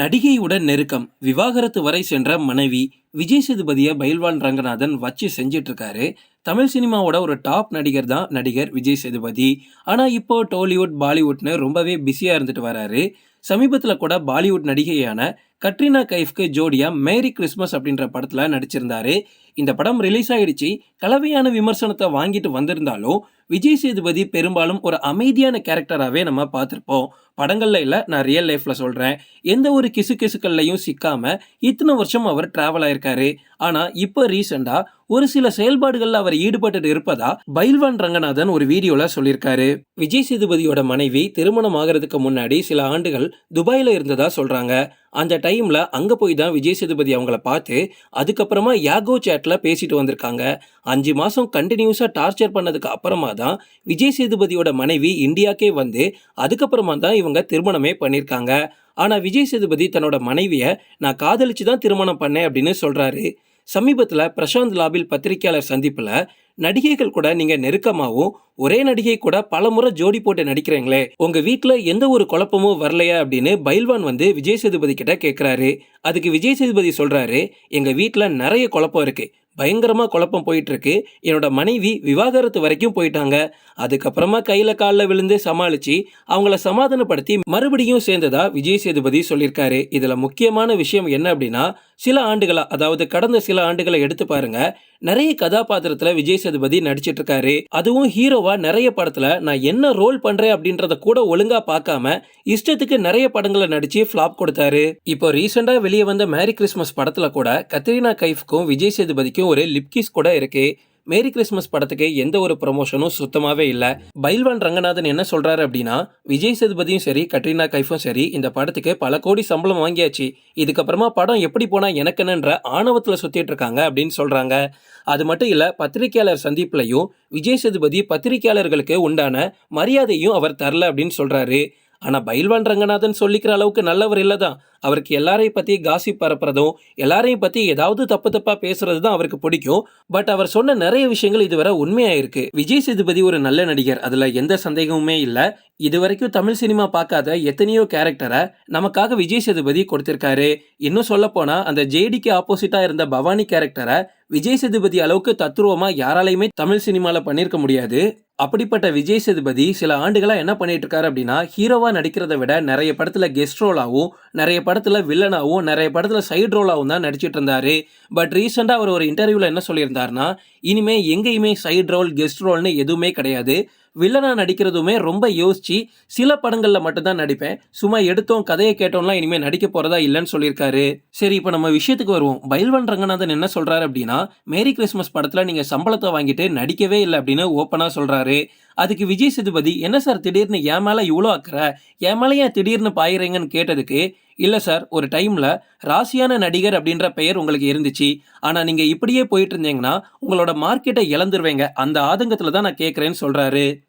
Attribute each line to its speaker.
Speaker 1: நடிகையுடன் நெருக்கம். விவாகரத்து வரை சென்ற மனைவி விஜய் சேதுபதியை பைல்வான் ரங்கநாதன் வச்சு செஞ்சிட்டு இருக்காரு தமிழ் சினிமாவோட ஒரு டாப் நடிகர் தான் நடிகர் விஜய் சேதுபதி. ஆனால் இப்போ டோலிவுட் பாலிவுட்னு ரொம்பவே பிஸியாக இருந்துட்டு வராரு. சமீபத்தில் கூட பாலிவுட் நடிகையான கட்ரினா கைஃப்க்கு ஜோடியா மேரி கிறிஸ்மஸ் அப்படின்ற படத்தில் நடிச்சிருந்தாரு. இந்த படம் ரிலீஸ் ஆகிடுச்சு கலவையான விமர்சனத்தை வாங்கிட்டு வந்திருந்தாலும் விஜய் சேதுபதி பெரும்பாலும் ஒரு அமைதியான கேரக்டராகவே நம்ம பார்த்துருப்போம். படங்கள்ல இல்லை நான் ரியல் லைஃப்பில் சொல்கிறேன் எந்த ஒரு கிசு கிசுக்கள்லையும் சிக்காமல் இத்தனை வருஷம் அவர் ட்ராவல் ஆயிருக்காரு. ஆனால் இப்போ ரீசெண்டாக ஒரு சில செயல்பாடுகளில் அவர் ஈடுபட்டு இருப்பதா? பைல்வான் ரங்கநாதன் ஒரு வீடியோவில் சொல்லியிருக்காரு. விஜய் சேதுபதியோட மனைவி திருமணம் ஆகிறதுக்கு முன்னாடி சில ஆண்டுகள் துபாயில் இருந்ததா சொல்கிறாங்க அந்த டைமில் அங்கே போய் தான் விஜய் சேதுபதி அவங்கள பார்த்து அதுக்கப்புறமா யாகோ சேட்டில் பேசிட்டு வந்திருக்காங்க. அஞ்சு மாதம் கண்டினியூஸாக டார்ச்சர் பண்ணதுக்கு அப்புறமா தான் விஜய் சேதுபதியோட மனைவி இந்தியாக்கே வந்து அதுக்கப்புறமா தான் இவங்க திருமணமே பண்ணியிருக்காங்க. ஆனால் விஜய் சேதுபதி தன்னோட மனைவியை நான் காதலிச்சு தான் திருமணம் பண்ணேன் அப்படின்னு சொல்கிறாரு சமீபத்தில் பிரசாந்த் லாபில் பத்திரிகையாளர் சந்திப்பில் நடிகைகள் கூட நீங்கள் நெருக்கமாகவும் ஒரே நடிகை கூட பல முறை ஜோடி போட்டு நடிக்கிறீங்களே உங்கள் வீட்டில் எந்த ஒரு குழப்பமும் வரலையா அப்படின்னு பைல்வான் வந்து விஜய் சேதுபதி கிட்ட கேட்குறாரு அதுக்கு விஜய் சேதுபதி சொல்கிறாரு எங்கள் வீட்டில் நிறைய குழப்பம் இருக்குது பயங்கரமாக குழப்பம் போயிட்டுருக்கு. என்னோட மனைவி விவாகரத்து வரைக்கும் போயிட்டாங்க. அதுக்கப்புறமா கையில் காலில் விழுந்து சமாளித்து அவங்கள சமாதானப்படுத்தி மறுபடியும் சேர்ந்ததா விஜய் சேதுபதி சொல்லியிருக்காரு. இதில் முக்கியமான விஷயம் என்ன அப்படின்னா சில ஆண்டுகளாக அதாவது கடந்த சில ஆண்டுகளை எடுத்து பாருங்கள் நிறைய கதாபாத்திரத்தில் விஜய் சேதுபதி நடிச்சிட்டு இருக்காரு அதுவும் ஹீரோவா நிறைய படத்தில் நான் என்ன ரோல் பண்றேன் அப்படின்றத கூட ஒழுங்கா பார்க்காம இஷ்டத்துக்கு நிறைய படங்களை நடிச்சு ஃப்ளாப் கொடுத்தாரு. இப்போ ரீசெண்டா வெளியே வந்த மேரி கிறிஸ்மஸ் படத்துல கூட கத்ரீனா கைஃப்க்கும் விஜய் சேதுபதிக்கும் ஒரு லிப்கிஸ் கூட இருக்கு. மேரி கிறிஸ்மஸ் படத்துக்கு எந்த ஒரு ப்ரொமோஷனும் சுத்தமாகவே இல்லை. பைல்வான் ரங்கநாதன் என்ன சொல்கிறாரு அப்படின்னா விஜய் சேதுபதியும் சரி கட்ரினா கைஃபும் சரி இந்த படத்துக்கு பல கோடி சம்பளம் வாங்கியாச்சு. இதுக்கப்புறமா படம் எப்படி போனால் எனக்குன்னுன்ற ஆணவத்தில் சுற்றிட்டு இருக்காங்க அப்படின்னு சொல்கிறாங்க அது மட்டும் இல்லை பத்திரிகையாளர் சந்திப்புலையும் விஜய் சேதுபதி பத்திரிகையாளர்களுக்கு உண்டான மரியாதையும் அவர் தரல அப்படின்னு சொல்கிறாரு ஆனால் பைல்வான் ரங்கநாதன் சொல்லிக்கிற அளவுக்கு நல்லவர் இல்லை தான் அவருக்கு எல்லாரையும் பற்றி காசிப் பரப்புறதும் எல்லாரையும் பற்றி ஏதாவது தப்பு தப்பாக பேசுறது தான் அவருக்கு பிடிக்கும். பட் அவர் சொன்ன நிறைய விஷயங்கள் இதுவரை உண்மையாயிருக்கு விஜய் சேதுபதி ஒரு நல்ல நடிகர். அதில் எந்த சந்தேகமுமே இல்லை. இது வரைக்கும் தமிழ் சினிமா பார்க்காத எத்தனையோ கேரக்டரை நமக்காக விஜய் சேதுபதி கொடுத்திருக்காரு. இன்னும் சொல்லப்போனால் அந்த ஜேடிக்கு ஆப்போசிட்டாக இருந்த பவானி கேரக்டரை விஜய் சேதுபதி அளவுக்கு தத்துருவமா யாராலையுமே தமிழ் சினிமால பண்ணியிருக்க முடியாது. அப்படிப்பட்ட விஜய் சேதுபதி சில ஆண்டுகளா என்ன பண்ணிட்டு இருக்காரு அப்படின்னா ஹீரோவா நடிக்கிறத விட நிறைய படத்துல கெஸ்ட் ரோலாவும் நிறைய படத்துல படத்தில் வில்லனாவும் நிறைய படத்தில் சைடு ரோலாகவும் தான் நடிச்சிட்டு இருந்தாரு. பட் ரீசெண்டாக அவர் ஒரு இன்டர்வியூவில் என்ன சொல்லியிருந்தாருன்னா இனிமேல் எங்கேயுமே சைடு ரோல் கெஸ்ட் ரோல்னு எதுவுமே கிடையாது. வில்லனா நடிக்கிறதுமே ரொம்ப யோசிச்சு சில படங்களில் மட்டும்தான் நடிப்பேன். சும்மா எடுத்தோம் கதையை கேட்டோம்லாம் இனிமேல் நடிக்க போகிறதா இல்லைன்னு சொல்லியிருக்காரு. சரி இப்போ நம்ம விஷயத்துக்கு வருவோம். பயில்வன் ரங்கநாதன் என்ன சொல்கிறாரு அப்படின்னா மேரி கிறிஸ்மஸ் படத்தில் நீங்கள் சம்பளத்தை வாங்கிட்டு நடிக்கவே இல்லை அப்படின்னு ஓப்பனாக சொல்கிறாரு அதுக்கு விஜய் சேதுபதி என்ன சார் திடீர்னு என் மேலே இவ்வளோ அக்கறை? என் மேலே ஏன் திடீர்னு பாயிறீங்கன்னு கேட்டதுக்கு இல்லை சார் ஒரு டைமில் ராசியான நடிகர் அப்படின்ற பெயர் உங்களுக்கு இருந்துச்சு. ஆனால் நீங்கள் இப்படியே போயிட்டு இருந்தீங்கன்னா உங்களோட மார்க்கெட்டை இழந்துருவேங்க. அந்த ஆதங்கத்தில் தான் நான் கேட்குறேன்னு சொல்கிறாரு